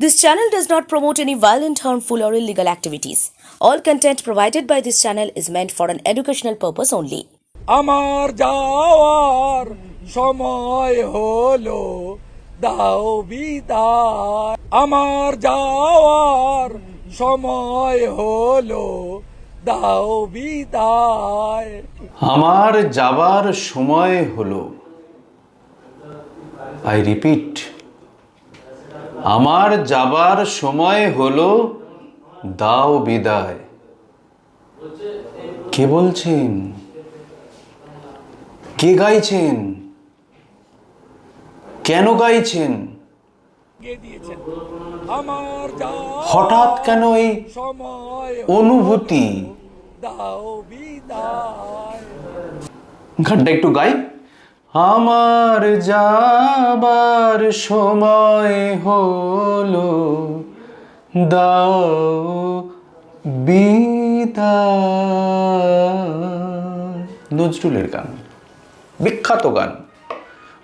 This channel does not promote any violent, harmful, or illegal activities. All content provided by this channel is meant for an educational purpose only. আমার যাওয়ার সময় হলো দাও বিদায় আমার যাওয়ার সময় হলো দাও বিদায় আমার যাবার সময় হলো আই রিপিট আমার যাবার সময় হলো দাও বিদায়। কে বলছেন? কে গাইছেন? কেন গাইছেন? হঠাৎ কেন এই সময় অনুভূতি? দাও বিদায়। গানটা একটু গাই। আমার যাবার সময় হলো, দাও বিদায় নজরুলের গান, বিখ্যাত গান,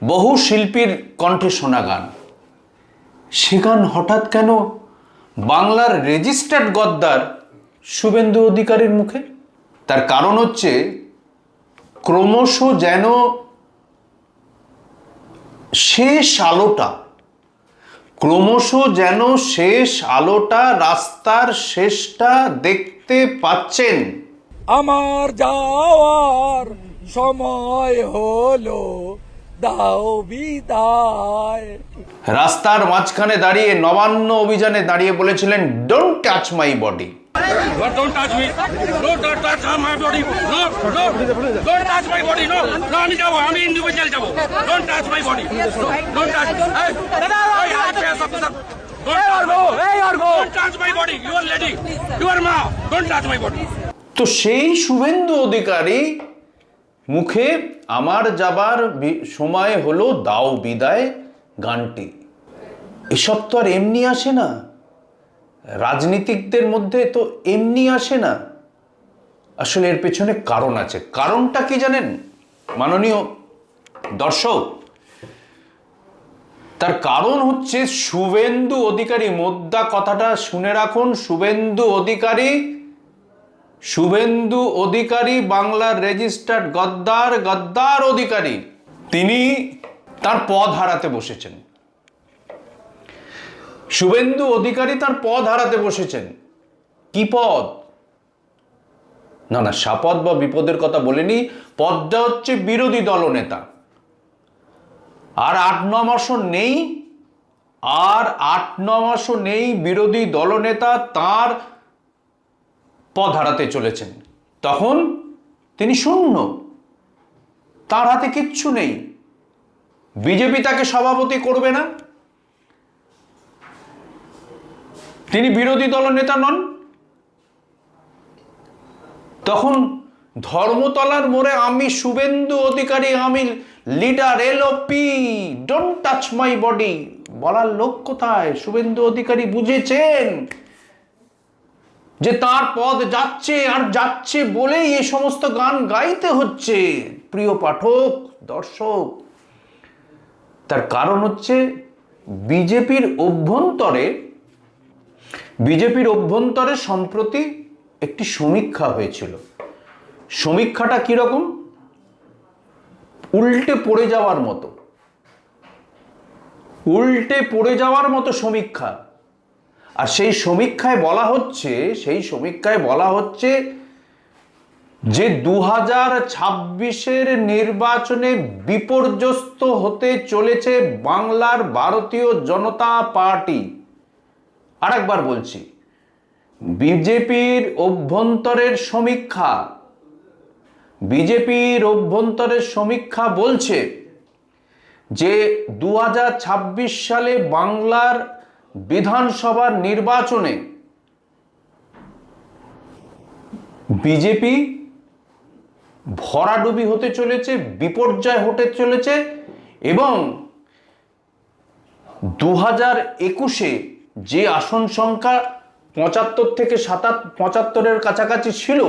বহু শিল্পীর কণ্ঠে শোনা গান। সে গান হঠাৎ কেন বাংলার রেজিস্টার্ড গদ্দার শুভেন্দু অধিকারীর মুখে? তার কারণ হচ্ছে ক্রমশ যেন শেষ আলোটা ক্রমশ যেন শেষ আলোটা রাস্তার শেষটা দেখতে পাচ্ছেন। আমার যাওয়ার সময় হলো দাও বিদায়। রাস্তার মাঝখানে দাঁড়িয়ে নবান্ন অভিযানে দাঁড়িয়ে বলেছিলেন don't touch my body But don't touch me. No, don't touch my body. No, no. Don't touch my body. No, no, আমি যাব আমি ইন্ডিভিজুয়াল যাব Don't touch my body. No, don't touch. Hey, hey, IPS officer. Don't touch my Don't touch my body. You are lady. You are ma. Don't touch my body. তো সেই শুভেন্দু অধিকারী মুখে আমার যাবার সময় হলো দাও বিদায় গানটি এসব তো আর এমনি আসে না রাজনীতিকদের মধ্যে তো এমনি আসে না। আসলে এর পেছনে কারণ আছে। কারণটা কি জানেন? মাননীয় দর্শক, তার কারণ হচ্ছে শুভেন্দু অধিকারী। মোদ্দা কথাটা শুনে রাখুন। শুভেন্দু অধিকারী শুভেন্দু অধিকারী, বাংলার রেজিস্টার্ড গদ্দার গদ্দার অধিকারী। তিনি তার পদ হারাতে বসেছেন। শুভেন্দু অধিকারী তার পদ হারাতে বসেছেন। কি পদ? না না, সাপদ বা বিপদের কথা বলেনি। পদটা হচ্ছে বিরোধী দলনেতা আর আট, ন মাসও নেই, আর আট, ন মাসও নেই বিরোধী দলনেতা তার পদ হারাতে চলেছেন। তখন তিনি শূন্য। তার হাতে কিচ্ছু নেই। বিজেপি তাকে সভাপতি করবে না। তিনি বিরোধী দল নেতা নন। তখন ধর্মতলার মোড়ে আমি শুভেন্দু অধিকারী, আমি leader LOP don't touch my body বলার লোক কোথায়? শুভেন্দু অধিকারী বুঝেছেন যে তার পদ যাচ্ছে আর যাচ্ছে বলেই এই সমস্ত গান গাইতে হচ্ছে। প্রিয় পাঠক, দর্শক, তার কারণ হচ্ছে বিজেপির অভ্যন্তরে বিজেপির অভ্যন্তরে সম্প্রতি একটি সমীক্ষা হয়েছিল। সমীক্ষাটা কীরকম? উল্টে পড়ে যাওয়ার মতো। উল্টে পড়ে যাওয়ার মতো সমীক্ষা। আর সেই সমীক্ষায় বলা হচ্ছে, সেই সমীক্ষায় বলা হচ্ছে যে দু হাজার ছাব্বিশের নির্বাচনে বিপর্যস্ত হতে চলেছে বাংলার ভারতীয় জনতা পার্টি। আরেকবার বলছি, বিজেপির অভ্যন্তরের সমীক্ষা, বিজেপির অভ্যন্তরের সমীক্ষা বলছে যে দু হাজার ছাব্বিশ সালে বাংলার বিধানসভার নির্বাচনে বিজেপি ভরাডুবি হতে চলেছে, বিপর্যয় হতে চলেছে এবং দু হাজার একুশে যে আসন সংখ্যা পঁচাত্তর থেকে সাতাত, পঁচাত্তরের কাছাকাছি ছিল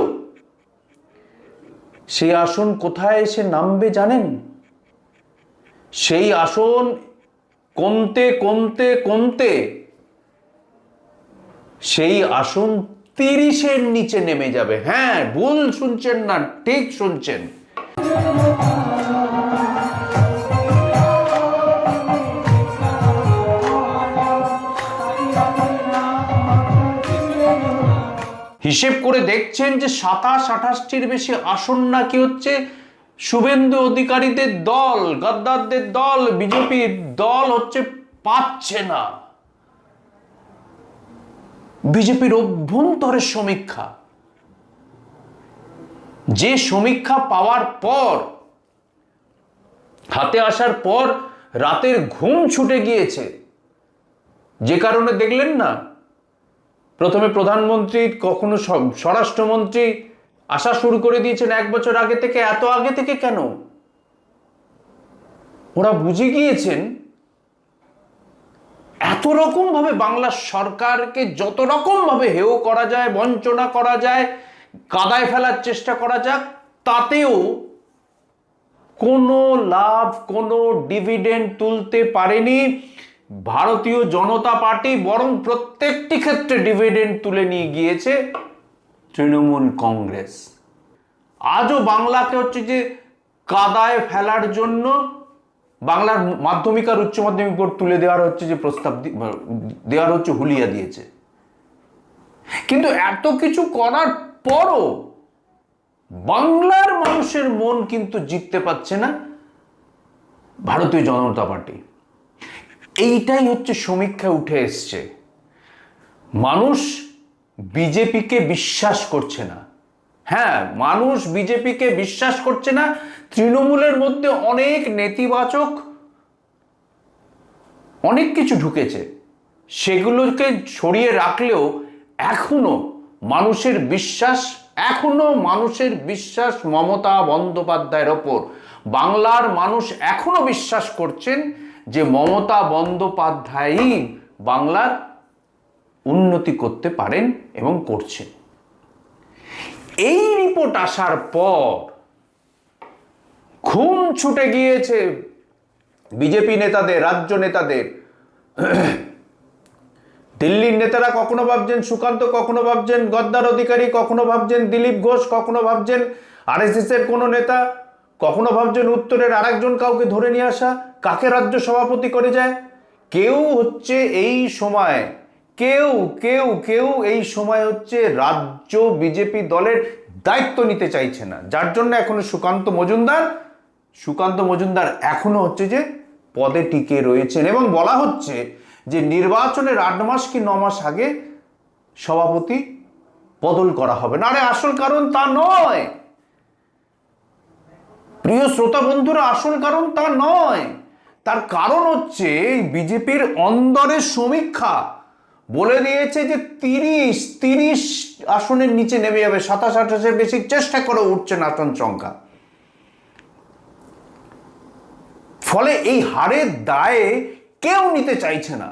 সেই আসন কোথায় এসে নামবে জানেন? সেই আসন কমতে কমতে কমতে সেই আসন তিরিশের নিচে নেমে যাবে। হ্যাঁ ভুল শুনছেন না, ঠিক শুনছেন। হিসেব করে দেখছেন যে সাতাশ, আঠাশটির বেশি আসন নাকি হচ্ছে শুভেন্দু অধিকারীদের দল, গদ্দারদের দল, বিজেপির দল হচ্ছে পাচ্ছে না। বিজেপির অভ্যন্তরের সমীক্ষা। যে সমীক্ষা পাওয়ার পর, হাতে আসার পর রাতের ঘুম ছুটে গিয়েছে। যে কারণে দেখলেন না প্রথমে প্রধানমন্ত্রী কখনো স্বরাষ্ট্রমন্ত্রী আসা শুরু করে দিয়েছেন এক বছর আগে থেকে, এত আগে থেকে কেন? ওরা বুঝে গিয়েছেন এত রকম ভাবে বাংলা সরকারকে যত রকম ভাবে হেয় করা যায়, বঞ্চনা করা যায়, কাদায় ফেলার চেষ্টা করা যাক, তাতেও কোনো লাভ, কোনো ডিভিডেন্ড তুলতে পারেনি। ভারতীয় জনতা পার্টি বরং প্রত্যেকটি ক্ষেত্রে ডিভিডেন্ড তুলে নিয়ে গিয়েছে তৃণমূল কংগ্রেস। আজও বাংলাকে হচ্ছে যে কাদায় ফেলার জন্য বাংলার মাধ্যমিক আর উচ্চ মাধ্যমিক বোর্ড তুলে দেওয়ার হচ্ছে যে প্রস্তাব দেওয়ার হচ্ছে হুলিয়া দিয়েছে। কিন্তু এত কিছু করার পরও বাংলার মানুষের মন কিন্তু জিততে পারছে না ভারতীয় জনতা পার্টি। এইটাই হচ্ছে সমীক্ষা উঠে এসছে। মানুষ বিজেপিকে বিশ্বাস করছে না। হ্যাঁ মানুষ বিজেপিকে বিশ্বাস করছে না। তৃণমূলের মধ্যে অনেক নেতিবাচক অনেক কিছু ঢুকেছে। সেগুলোকে সরিয়ে রাখলেও এখনও মানুষের বিশ্বাস, এখনও মানুষের বিশ্বাস মমতা বন্দ্যোপাধ্যায়ের ওপর। বাংলার মানুষ এখনও বিশ্বাস করছেন যে মমতা বন্দ্যোপাধ্যায়ই বাংলার উন্নতি করতে পারেন এবং করছেন। এই রিপোর্ট আসার পর ঘুম ছুটে গিয়েছে বিজেপি নেতাদের, রাজ্য নেতাদের। দিল্লির নেতারা কখনো ভাবছেন সুকান্ত, কখনো ভাবছেন গদ্দার অধিকারী, কখনো ভাবছেন দিলীপ ঘোষ, কখনো ভাবছেন আরএসএস এর কোনো নেতা। কখনো ভাবছেন উত্তরের আরেকজন কাউকে ধরে নিয়ে আসা? কাকে রাজ্য সভাপতি করে যায়? কেউ হচ্ছে এই সময়, কেউ কেউ কেউ এই সময় হচ্ছে রাজ্য বিজেপি দলের দায়িত্ব নিতে চাইছে না। যার জন্য এখনও সুকান্ত মজুমদার সুকান্ত মজুমদার এখনও হচ্ছে যে পদে টিকে রয়েছেন এবং বলা হচ্ছে যে নির্বাচনের আট মাস কি ন মাস আগে সভাপতি বদল করা হবে না। আরে আসল কারণ তা নয়। প্রিয় শ্রোতা বন্ধুরা আসল কারণ তা নয়। তার কারণ হচ্ছে বিজেপির অন্দরের সমীক্ষা বলে দিয়েছে যে তিরিশ তিরিশ আসনের নিচে নেমে যাবে, সাতাশ, আঠাশের বেশি চেষ্টা করে উঠছে না আসন সংখ্যা। ফলে এই হারের দায়ে কেউ নিতে চাইছে না।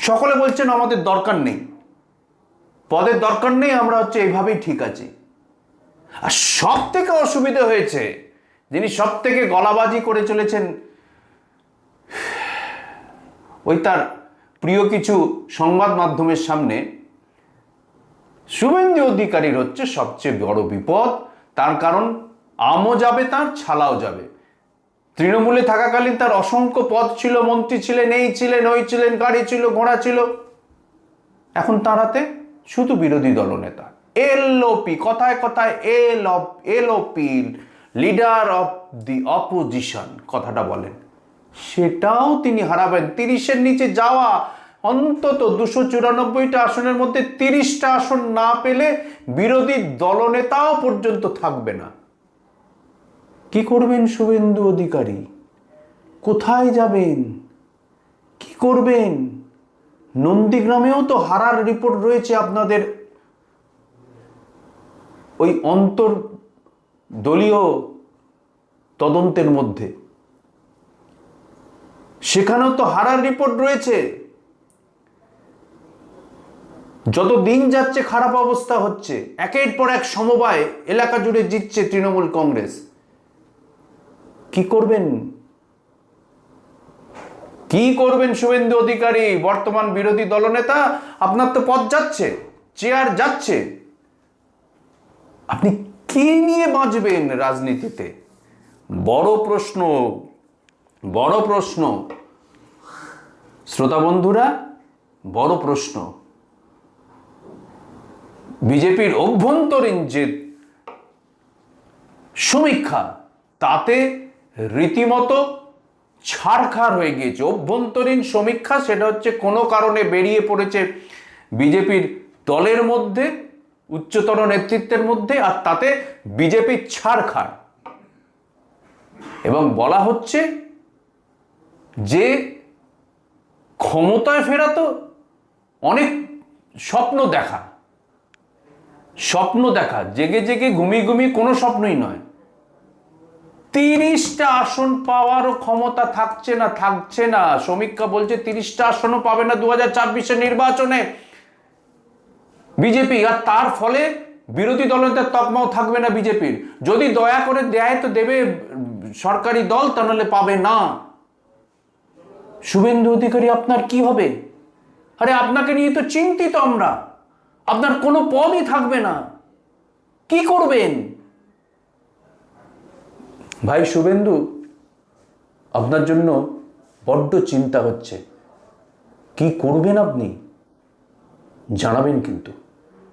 সকলে বলছেন, আমাদের দরকার নেই। পদের দরকার নেই, আমরা হচ্ছে এইভাবেই ঠিক আছি। আর সব থেকে অসুবিধা হয়েছে, যিনি সব থেকে গলাবাজি করে চলেছেন, ওই তার প্রিয় কিছু সংবাদ মাধ্যমের সামনে, শুভেন্দু অধিকারীর হচ্ছে সবচেয়ে বড় বিপদ। তার কারণ, আমও যাবে, তার ছালাও যাবে। তৃণমূলে থাকাকালীন তার অসংখ্য পদ ছিল, মন্ত্রী ছিলেন, এই ছিলেন, ওই ছিলেন, গাড়ি ছিল, ঘোড়া ছিল। এখন তার হাতে শুধু বিরোধী দলনেতা। এলওপি কথায় কথায় L of LOP leader of the opposition কথাটা বলেন। সেটাও তিনি হারাবেন। তিরিশের নিচে যাওয়া, অন্তত দুশো চুরানব্বইটা আসনের মধ্যে তিরিশটা আসন না পেলে বিরোধী দলনেতাও পর্যন্ত থাকবে না। কি করবেন শুভেন্দু অধিকারী? কোথায় যাবেন? কি করবেন? নন্দীগ্রামেও তো হারার রিপোর্ট রয়েছে আপনাদের। ওই অন্তর দলীয় তদন্তের মধ্যে। সেখানেও তো হারার রিপোর্ট রয়েছে। যত দিন যাচ্ছে খারাপ অবস্থা হচ্ছে, একের পর এক সমবায় এলাকা জুড়ে জিতছে তৃণমূল কংগ্রেস। কি করবেন? কি করবেন শুভেন্দু অধিকারী, বর্তমান বিরোধী দলনেতা? আপনার তো পথ যাচ্ছে, চেয়ার যাচ্ছে। আপনি কি নিয়ে বাঁচবেন রাজনীতিতে? বড় প্রশ্ন বড় প্রশ্ন। শ্রোতা বন্ধুরা, বড় প্রশ্ন। বিজেপির অভ্যন্তরীণ যে সমীক্ষা, তাতে রীতিমতো ছাড়খাড় হয়ে গিয়েছে। অভ্যন্তরীণ সমীক্ষা, সেটা হচ্ছে কোনো কারণে বেরিয়ে পড়েছে বিজেপির দলের মধ্যে উচ্চতর নেতৃত্বের মধ্যে আর তাতে বিজেপি ছাড়খাড়। এবং বলা হচ্ছে যে ক্ষমতায় ফেরা তো অনেক স্বপ্ন দেখা। স্বপ্ন দেখা, জেগে জেগে ঘুমিয়ে ঘুমিয়ে কোনো স্বপ্নই নয়। তিরিশটা আসন পাওয়ারও ক্ষমতা থাকছে না থাকছে না। সমীক্ষা বলছে তিরিশটা আসনও পাবে না দু হাজার নির্বাচনে। বিজেপি, আর তার ফলে বিরোধী দলনেতার তকমাও থাকবে না বিজেপির। যদি দয়া করে দেয় তো দেবে সরকারি দল, তা নাহলে পাবে না। শুভেন্দু অধিকারী, আপনার কি হবে? আরে, আপনাকে নিয়ে তো চিন্তিত আমরা। আপনার কোনো পদই থাকবে না। কি করবেন? ভাই, শুভেন্দু, আপনার জন্য বড্ড চিন্তা হচ্ছে। কি করবেন আপনি? জানাবেন কিন্তু।